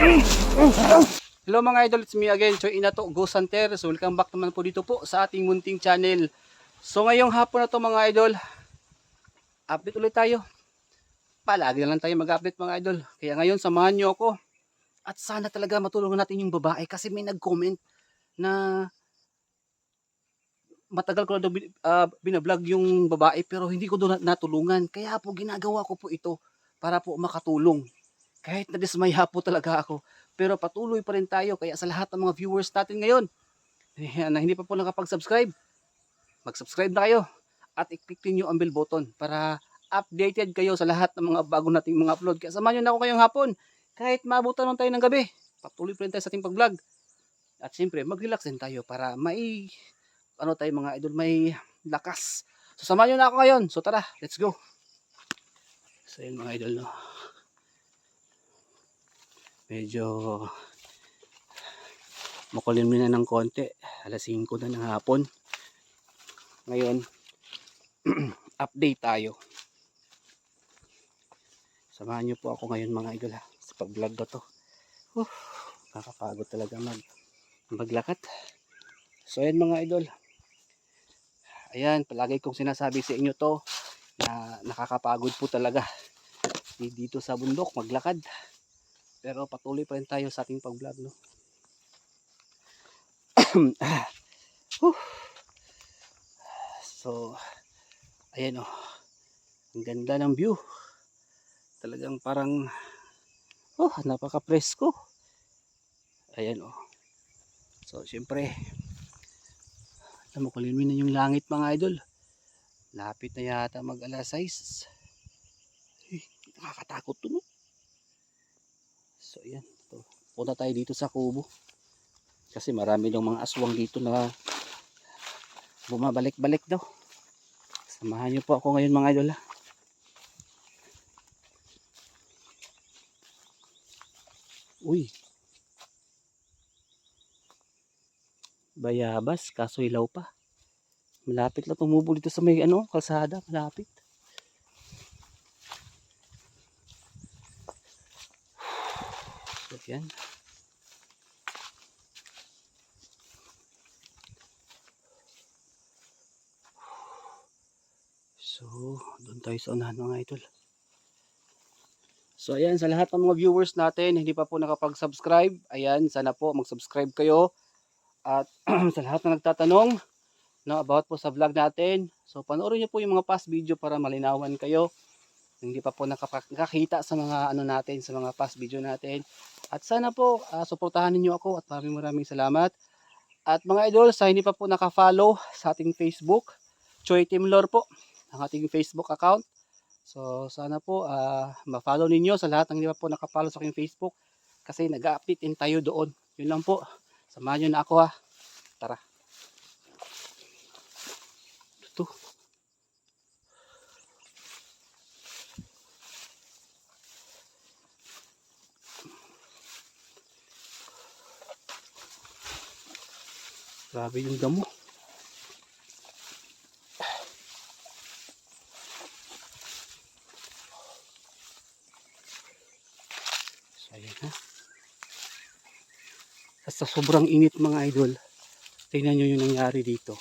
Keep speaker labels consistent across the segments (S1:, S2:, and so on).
S1: Hello mga idol, it's me again, Choy Inato, Ghost Hunter. So welcome back naman po dito po sa ating munting channel. So ngayong hapon na to mga idol, update ulit tayo. Palagi na lang tayo mag-update mga idol. Kaya ngayon samahan nyo ako. At sana talaga matulungan natin yung babae kasi may nag-comment na matagal ko na daw ah, binablog yung babae pero hindi ko doon natulungan. Kaya po ginagawa ko po ito para po makatulong. Kahit nadismaya po talaga ako. Pero patuloy pa rin tayo. Kaya sa lahat ng mga viewers natin ngayon eh, na hindi pa po nakapag-subscribe, mag-subscribe na kayo. At i-click nyo ang bell button para updated kayo sa lahat ng mga bago nating mga upload. Kaya samahan nyo na ako ngayong hapon. Kahit maabutan lang tayo ng gabi, patuloy pa rin tayo sa ating pag-vlog. At siyempre, mag-relax din tayo para may, ano tayo mga idol, may lakas. So samahan nyo na ako ngayon. So tara, let's go. So yun mga idol, no. Medyo makulimlim na ng konti. Alas 5 na ng hapon. Ngayon, update tayo. Samahan nyo po ako ngayon mga idol ha, sa pag-vlog na to. Uh, nakakapagod talaga mag maglakad. So ayan mga idol. Ayan, palagi kong sinasabi sa inyo to na nakakapagod po talaga dito sa bundok maglakad. Pero patuloy pa rin tayo sa ating pag-vlog no. So ayan oh. Ang ganda ng view. Talagang parang oh napaka-presko. Ayan oh. So syempre alam mo kulimin na yung langit mga idol. Lapit na yata mag alas 6 eh, nakakatakot to no so ayan to. punta tayo dito sa kubo kasi marami daw mga aswang dito na bumabalik-balik daw samahan niyo po ako ngayon mga idol ha Uy. Bayabas, kaso ilaw pa. Malapit lang tumubo dito sa may ano, kalsada, malapit. Yan. So, doon tayo sa unahan mga idol. So ayan, sa lahat ng mga viewers natin, hindi pa po nakapag-subscribe, ayan, sana po mag-subscribe kayo. At sa lahat na nagtatanong no, about po sa vlog natin, so panoorin niyo po yung mga past video para malinawan kayo. Hindi pa po nakakita sa mga ano natin, sa mga past video natin. At sana po, ah, suportahan niyo ako at maraming maraming salamat. At mga idol, sa hindi pa po naka-follow sa ating Facebook, Choi Timlor po, ang ating Facebook account. So sana po ah ma-follow ninyo sa lahat ng hindi pa po nakapollow sa aking Facebook kasi nag-update din tayo doon. Yun lang po. Samahan nyo na ako ha. Tara. Ito. Grabe yung damo. So, ayan ha. Sa sobrang init mga idol, tingnan nyo yung nangyari dito.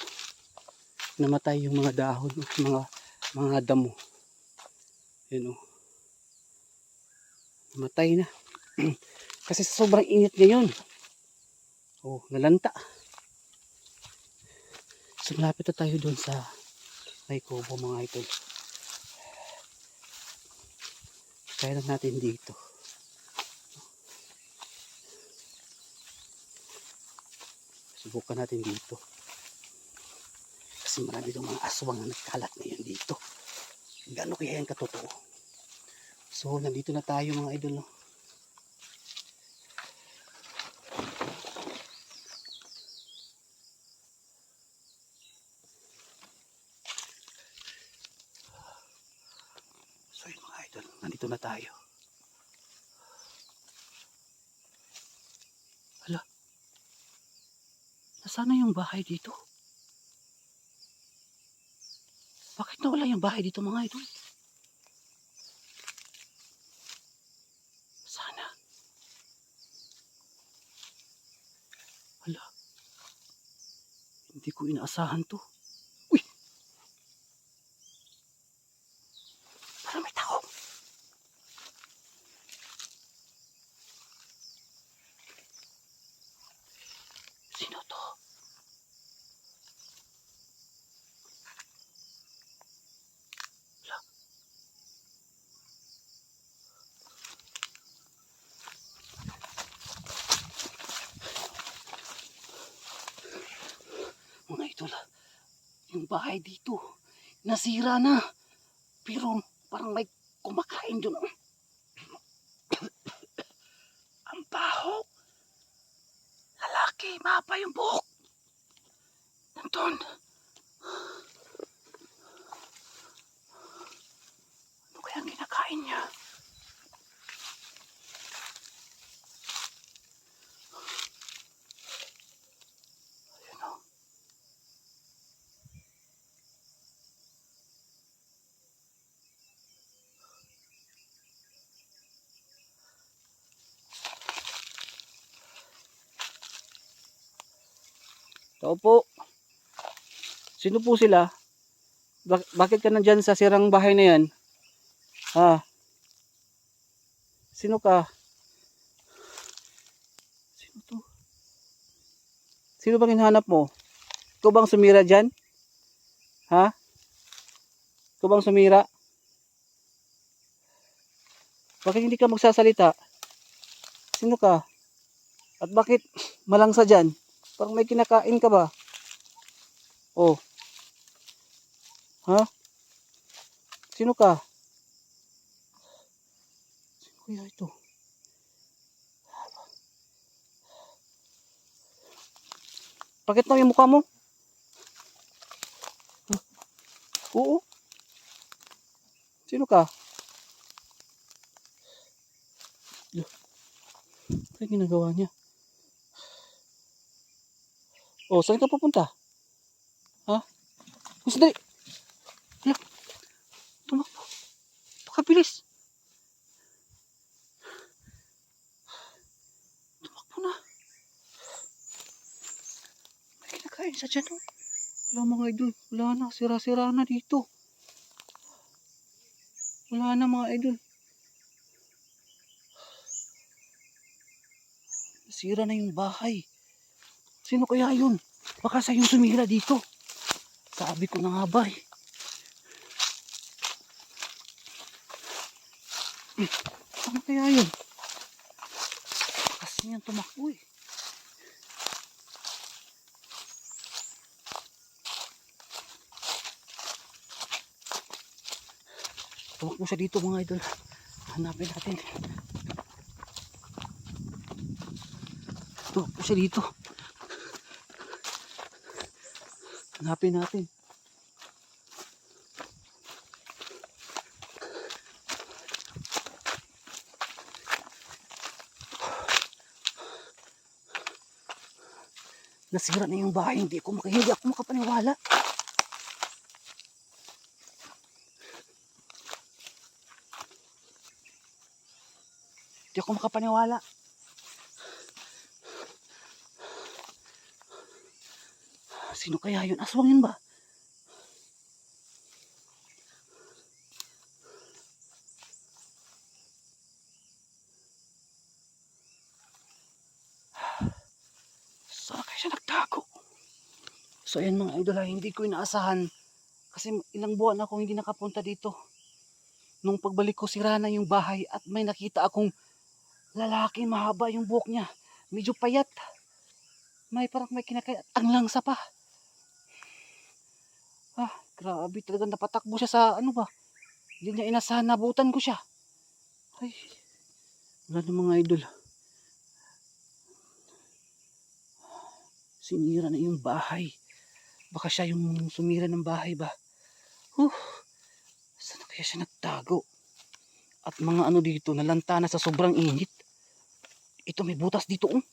S1: Namatay yung mga dahon, mga mga damo. Yun o. Namatay na. Kasi sobrang init ngayon. Oh, nalanta. So malapit na tayo doon sa may kubo mga idol. Kaya lang natin dito. Subukan natin dito. Kasi marami daw mga aswang na nagkalat ngayon dito. Gano'n kaya yan katotoo? So, nandito na tayo mga idol. No? Na tayo. Hala. Nasaan na yung bahay dito? Bakit nawala yung bahay dito mga idol? Sana. Hala. Hindi ko inaasahan to. Uy! Parang may tao. Sino to? Hala. Mga idol, yung bahay dito, nasira na. Pero parang may kumakain doon. Ang baho. Lalaki, mapa yung buhok. Nandun. Ano kaya ang kinakain niya? Ayun o. Tao po. Sino po sila? Bak- bakit ka nandyan sa sirang bahay na yan? Ha? Sino ka? Sino to? Sino bang hinahanap mo? Ikaw bang sumira dyan? Ha? Ikaw bang sumira? Bakit hindi ka magsasalita? Sino ka? At bakit malangsa dyan? Parang may kinakain ka ba? Oh. Ha? Sino ka? Sino kaya ito? Bakit na yung mukha mo? Huh? Oo. Sino ka? Ano ginagawa niya? Oh, saan ka pupunta? Ha? Mas dali. Hala. Tumakbo. Pakabilis. Tumakbo na. May kinakain sa dyan. oh. Wala mga idol. Wala na. Sira-sira na dito. Wala na mga idol. Sira na yung bahay. Sino kaya yun? Baka sa yung sumira dito. Sabi ko na nga ba eh. Eh, Ano kaya yun? Kasi niyan tumakbo eh. Tumakbo siya dito mga idol. Hanapin natin. Tumakbo siya dito. Hanapin natin. Nasira na yung bahay. Hindi maka- hindi ako makapaniwala. Hindi ako makapaniwala. Sino kaya yun? Aswang yun ba? Saan kaya siya nagtago? So ayan mga idol, hindi ko inaasahan. Kasi ilang buwan akong hindi nakapunta dito. Nung pagbalik ko, sira na yung bahay at may nakita akong lalaki, mahaba yung buhok niya. Medyo payat. May parang may kinakaya. Ang langsa pa. Ah, grabe talaga napatakbo siya sa ano ba? Hindi niya inasahan nabutan ko siya. Ay, wala na mga idol. Sinira na yung bahay. Baka siya yung sumira ng bahay ba? Huh, saan kaya siya nagtago? At mga ano dito, nalanta na sa sobrang init. Ito may butas dito oh.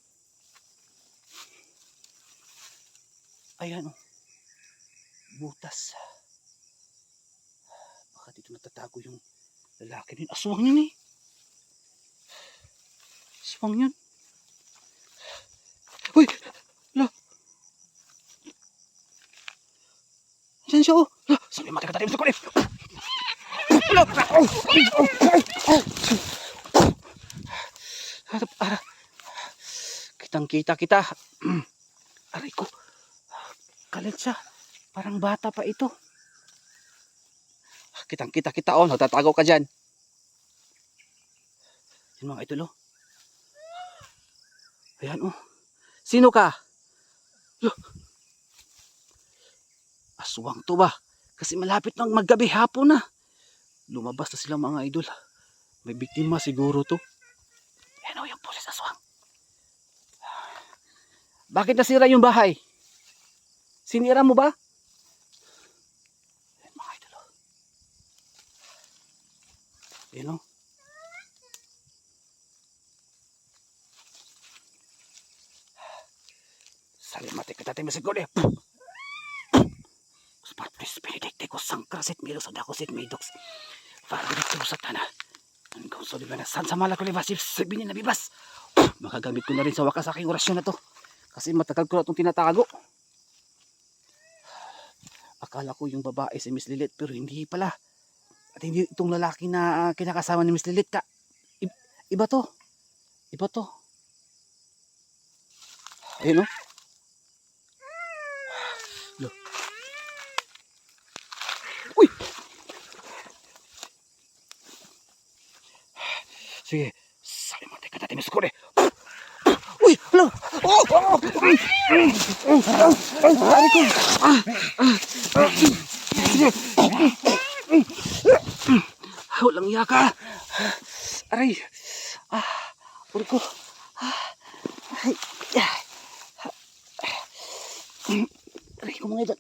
S1: Ayan oh. Butas. Baka dito natatago yung lalaki din. Aswang yun eh. Aswang yun. Uy! Ala! Saan siya oh? Ala! Sabi mati ka tayo sa kulit! Ala! Oh! Oh! Oh! Oh! Harap. Kitang kita kita. Aray ko. Kalit siya. Parang bata pa ito. Kitang kita kita oh. Natatago ka dyan. Yan mga idol oh. Ayan oh. Sino ka? Aswang to ba? Kasi malapit nang maggabi hapon na. Lumabas na sila mga idol. May biktima siguro to. Ayan o yung pulis aswang. Bakit nasira yung bahay? Sinira mo ba? Ayan mga idol. oh. Ayan o. Salimate ka tatay masigod eh. Spartris benedicte ko sangkrasit milos od ako sit midox. Para dito sa tana. Hanggang sa liba na san sa malak ko libasip sabihin na bibas. Makagamit ko na rin sa wakas aking orasyon na to. Kasi matagal ko na itong tinatago. Akala ko yung babae si Miss Lilit pero hindi pala. At hindi itong lalaki na ah, kinakasama ni Miss Lilit ka. Iba to. Iba to. Ayun oh. Look. Uy! Sige. Sabi mo, teka natin, Miss Kore. Uy! Hala! Oh! Oh! Ay! ko! Ah! Ah! Ah! Walang iya ka! Aray! Ko! Mga idol.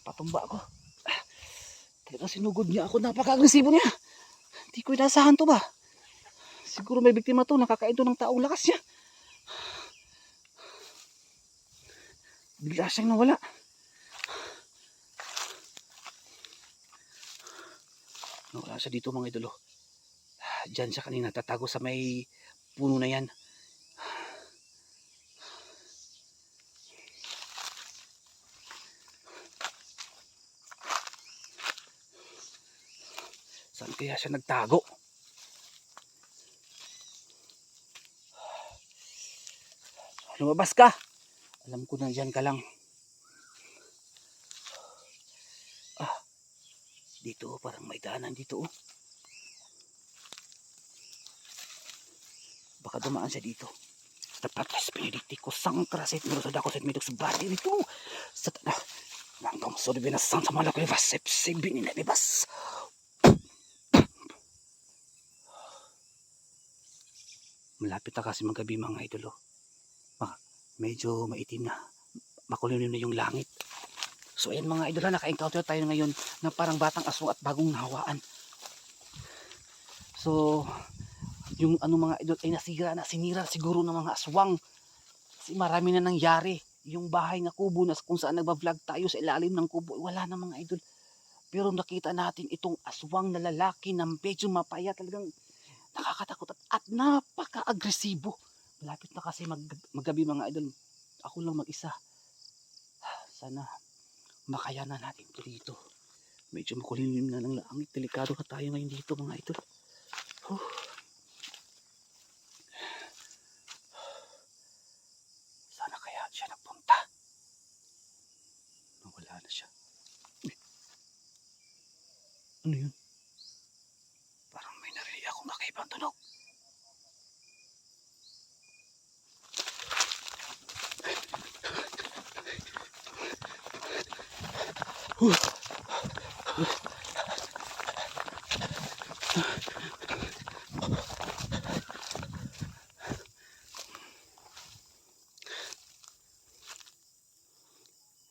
S1: Napatumba ako. Kaya sinugod niya ako. Napaka-agresibo niya. Hindi ko inasahan to ba? Siguro may biktima to. Nakakain to ng taong lakas niya. Bigla siyang nawala. Siya dito mga idolo. Diyan siya kanina tatago sa may puno na yan. Saan kaya siya nagtago? Lumabas ka. Alam ko na dyan ka lang. Dito parang may daanan dito. Oh. Baka dumaan siya dito. Sa ko sang krasit mo sa dako sa midok sa bati dito. Sa tana. Nanggang sorry binasan sa malak ko sip sip binilibas. Malapit na kasi magabi mga idolo. Ma- medyo maitim na. Makulimlim na yung langit. So ayan mga idolo, naka-encounter tayo ngayon ng parang batang aswang at bagong nahawaan. So, yung ano mga idol ay nasira na, sinira siguro ng mga aswang. Kasi marami na nangyari. Yung bahay na kubo na kung saan nagba-vlog tayo sa ilalim ng kubo, wala na mga idol. Pero nakita natin itong aswang na lalaki na medyo mapaya talagang nakakatakot at, at napaka-agresibo. Malapit na kasi mag, magabi mga idol. Ako lang mag-isa. Sana makayanan natin ito dito. Medyo makulimlim na ng langit. Delikado na tayo ngayon dito mga idol. Huh. Sana kaya siya napunta. Nawala na siya. Ano yun? Parang may narinig akong kakaibang tunog.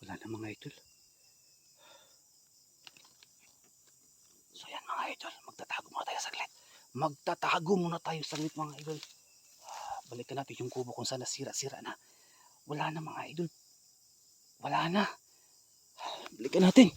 S1: Wala na mga idol. So yan mga idol, magtatago muna tayo saglit. Magtatago muna tayo saglit mga idol. Balikan natin yung kubo kung saan nasira-sira na. Wala na mga idol. Wala na. Balikan natin.